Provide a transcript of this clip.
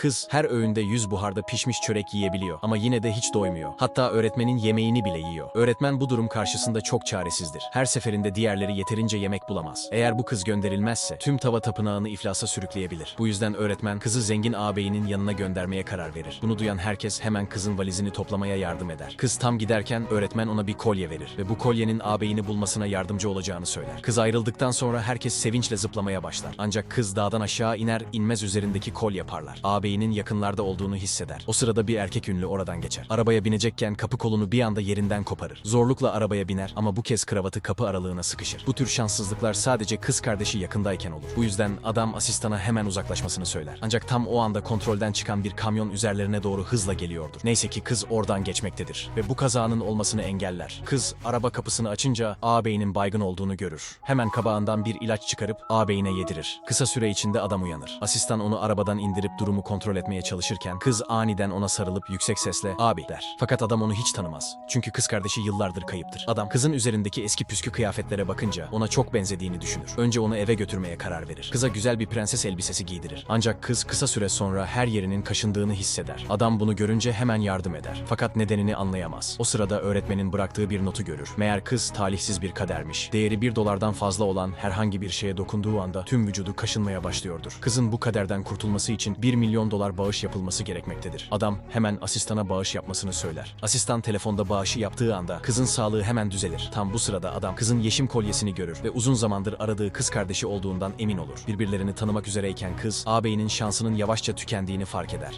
Kız her öğünde yüz buharda pişmiş çörek yiyebiliyor ama yine de hiç doymuyor. Hatta öğretmenin yemeğini bile yiyor. Öğretmen bu durum karşısında çok çaresizdir. Her seferinde diğerleri yeterince yemek bulamaz. Eğer bu kız gönderilmezse tüm tava tapınağını iflasa sürükleyebilir. Bu yüzden öğretmen kızı zengin ağabeyinin yanına göndermeye karar verir. Bunu duyan herkes hemen kızın valizini toplamaya yardım eder. Kız tam giderken öğretmen ona bir kolye verir ve bu kolyenin ağabeyini bulmasına yardımcı olacağını söyler. Kız ayrıldıktan sonra herkes sevinçle zıplamaya başlar. Ancak kız dağdan aşağı iner inmez üzerindeki kolye parlar. Ağabeyinin yakınlarda olduğunu hisseder. O sırada bir erkek ünlü oradan geçer. Arabaya binecekken kapı kolunu bir anda yerinden koparır. Zorlukla arabaya biner ama bu kez kravatı kapı aralığına sıkışır. Bu tür şanssızlıklar sadece kız kardeşi yakındayken olur. Bu yüzden adam asistana hemen uzaklaşmasını söyler. Ancak tam o anda kontrolden çıkan bir kamyon üzerlerine doğru hızla geliyordur. Neyse ki kız oradan geçmektedir ve bu kazanın olmasını engeller. Kız araba kapısını açınca ağabeyinin baygın olduğunu görür. Hemen kabağından bir ilaç çıkarıp ağabeyine yedirir. Kısa süre içinde adam uyanır. Asistan onu arabadan indirip durumu kontrol etmeye çalışırken kız aniden ona sarılıp yüksek sesle abi der. Fakat adam onu hiç tanımaz. Çünkü kız kardeşi yıllardır kayıptır. Adam kızın üzerindeki eski püskü kıyafetlere bakınca ona çok benzediğini düşünür. Önce onu eve götürmeye karar verir. Kıza güzel bir prenses elbisesi giydirir. Ancak kız kısa süre sonra her yerinin kaşındığını hisseder. Adam bunu görünce hemen yardım eder. Fakat nedenini anlayamaz. O sırada öğretmenin bıraktığı bir notu görür. Meğer kız talihsiz bir kadermiş. Değeri bir dolardan fazla olan herhangi bir şeye dokunduğu anda tüm vücudu kaşınmaya başlıyordur. Kızın bu kaderden kurtulması için 1 milyon dolar bağış yapılması gerekmektedir. Adam hemen asistana bağış yapmasını söyler. Asistan telefonda bağışı yaptığı anda kızın sağlığı hemen düzelir. Tam bu sırada adam kızın yeşim kolyesini görür ve uzun zamandır aradığı kız kardeşi olduğundan emin olur. Birbirlerini tanımak üzereyken kız ağabeyinin şansının yavaşça tükendiğini fark eder.